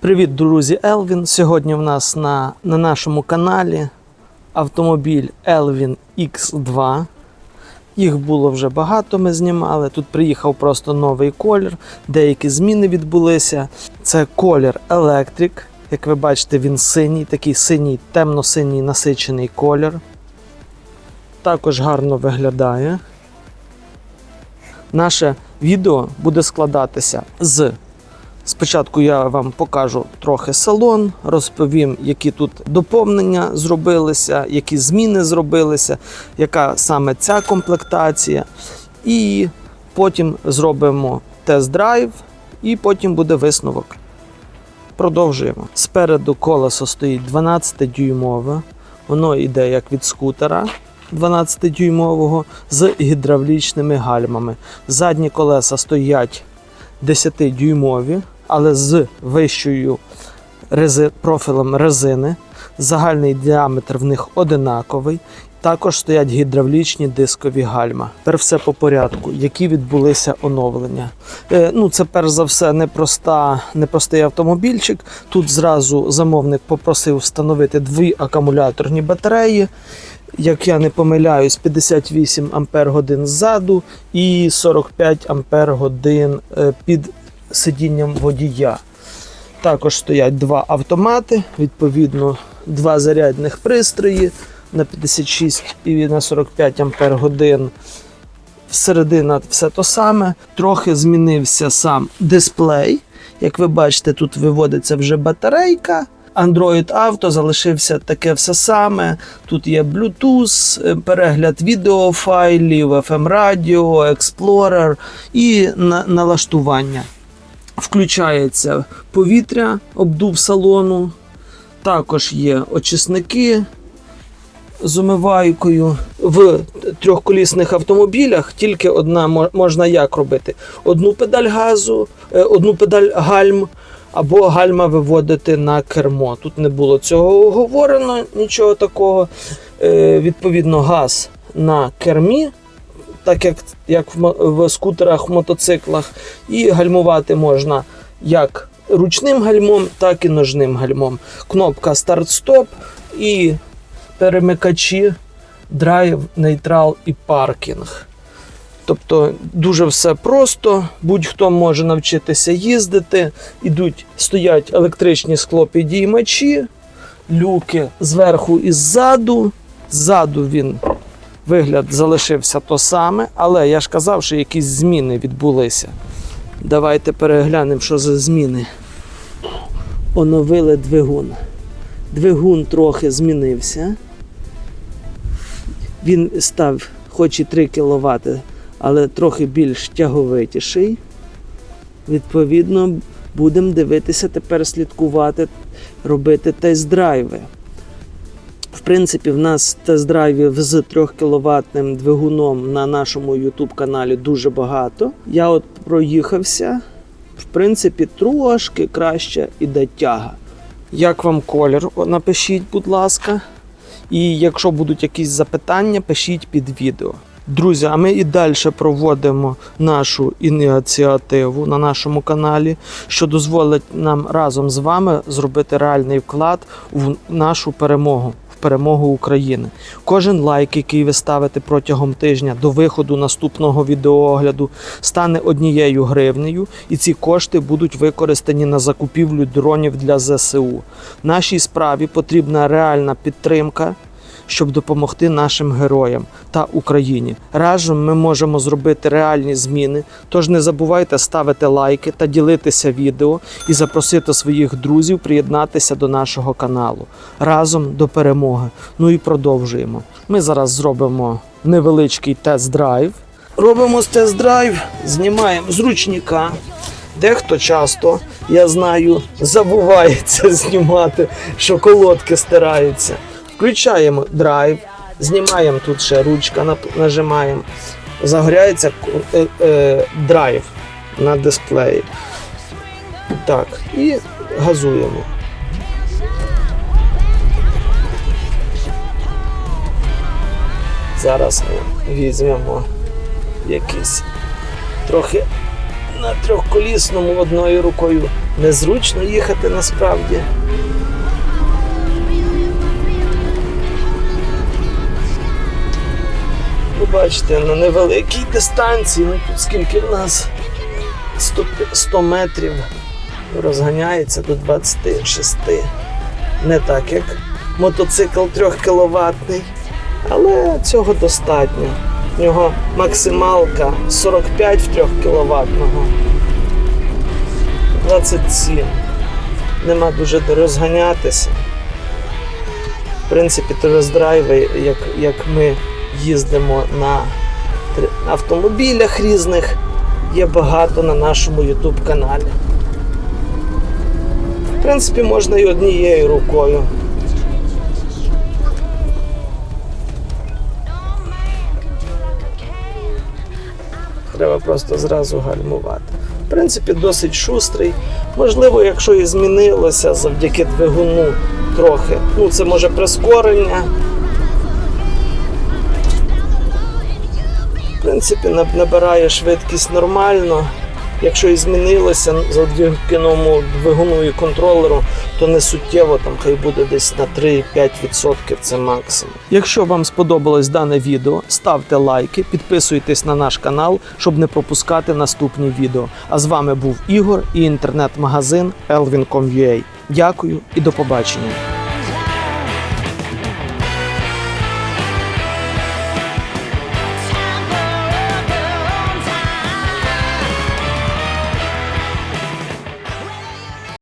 Привіт, друзі! Елвін. Сьогодні в нас на, на нашому каналі автомобіль Elvin X2. Їх було вже багато, ми знімали. Тут приїхав просто новий колір, деякі зміни відбулися. Це колір Electric. Як ви бачите, він синій, такий синій, темно-синій насичений колір. Також гарно виглядає. Наше відео буде складатися з Спочатку я вам покажу трохи салон, розповім, які тут доповнення зробилися, які зміни зробилися, яка саме ця комплектація. І потім зробимо тест-драйв, і потім буде висновок. Продовжуємо. Спереду колесо стоїть 12-дюймове, воно йде як від скутера 12-дюймового з гідравлічними гальмами. Задні колеса стоять 10-дюймові, але з вищою рези... профілем резини. Загальний діаметр в них одинаковий. Також стоять гідравлічні дискові гальма. Тепер все по порядку, які відбулися оновлення. Е, ну, це перш за все непроста, непростий автомобільчик. Тут зразу замовник попросив встановити дві акумуляторні батареї. Як я не помиляюсь, 58 ампер годин ззаду і 45 ампер годин е, під сидінням водія. Також стоять два автомати, відповідно, два зарядних пристрої на 56 і на 45 ампер годин. Всередина все то саме. Трохи змінився сам дисплей. Як ви бачите, тут виводиться вже батарейка. Android Auto залишився таке все саме. Тут є Bluetooth, е, перегляд відеофайлів, FM радіо, Explorer і на- налаштування. Включається повітря, обдув салону. Також є очисники з умивайкою. В трьохколісних автомобілях тільки одна можна як робити: одну педаль газу, е, одну педаль гальм або гальма виводити на кермо. Тут не було цього оговорено, нічого такого. Е, Відповідно, газ на кермі, так як, як в, в скутерах, в мотоциклах, і гальмувати можна як ручним гальмом, так і ножним гальмом. Кнопка старт-стоп і перемикачі драйв, нейтрал і паркінг. Тобто дуже все просто, будь-хто може навчитися їздити. Ідуть, стоять електричні склопідіймачі, люки зверху і ззаду. Ззаду він вигляд залишився то саме, але я ж казав, що якісь зміни відбулися. Давайте переглянемо, що за зміни. Оновили двигун. Двигун трохи змінився. Він став хоч і 3 кВт, але трохи більш тяговитіший. Відповідно, будемо дивитися тепер слідкувати, робити тест-драйви. В принципі, в нас тест-драйвів з 3 кВт двигуном на нашому YouTube каналі дуже багато. Я от проїхався. В принципі, трошки краще іде тяга. Як вам колір? Напишіть, будь ласка. І якщо будуть якісь запитання, пишіть під відео. Друзі, а ми і далі проводимо нашу ініціативу на нашому каналі, що дозволить нам разом з вами зробити реальний вклад в нашу перемогу. Перемогу України. Кожен лайк, який ви ставите протягом тижня до виходу наступного відеоогляду, стане однією гривнею, і ці кошти будуть використані на закупівлю дронів для ЗСУ. Нашій справі потрібна реальна підтримка щоб допомогти нашим героям та Україні. Разом ми можемо зробити реальні зміни. Тож не забувайте ставити лайки та ділитися відео і запросити своїх друзів приєднатися до нашого каналу. Разом до перемоги. Ну і продовжуємо. Ми зараз зробимо невеличкий тест-драйв. Робимо тест-драйв, знімаємо з ручника. Дехто часто, я знаю, забувається знімати, що колодки стираються. Включаємо драйв, знімаємо тут ще ручка, нажимаємо. Загоряється е, е, драйв на дисплеї. Так, і газуємо. Зараз ми візьмемо якийсь трохи на трьохколісному одною рукою незручно їхати насправді. Бачите, на невеликій дистанції, ну тут скільки в нас 100, 100 метрів розганяється до 26. Не так, як мотоцикл 3 кВт, але цього достатньо. В нього максималка 45 в 3 кВт. 27. Нема дуже де розганятися. В принципі, тест-драйви, як, як ми їздимо на автомобілях різних, є багато на нашому YouTube каналі. В принципі, можна і однією рукою. Треба просто зразу гальмувати. В принципі, досить шустрий. Можливо, якщо і змінилося завдяки двигуну трохи. Ну, це може прискорення. Принципі, наб- набирає швидкість нормально. Якщо і змінилося завдяки двигуну і контролеру, то не суттєво, там хай буде десь на 3-5% це максимум. Якщо вам сподобалось дане відео, ставте лайки, підписуйтесь на наш канал, щоб не пропускати наступні відео. А з вами був Ігор і інтернет-магазин Elvin.com.ua. Дякую і до побачення.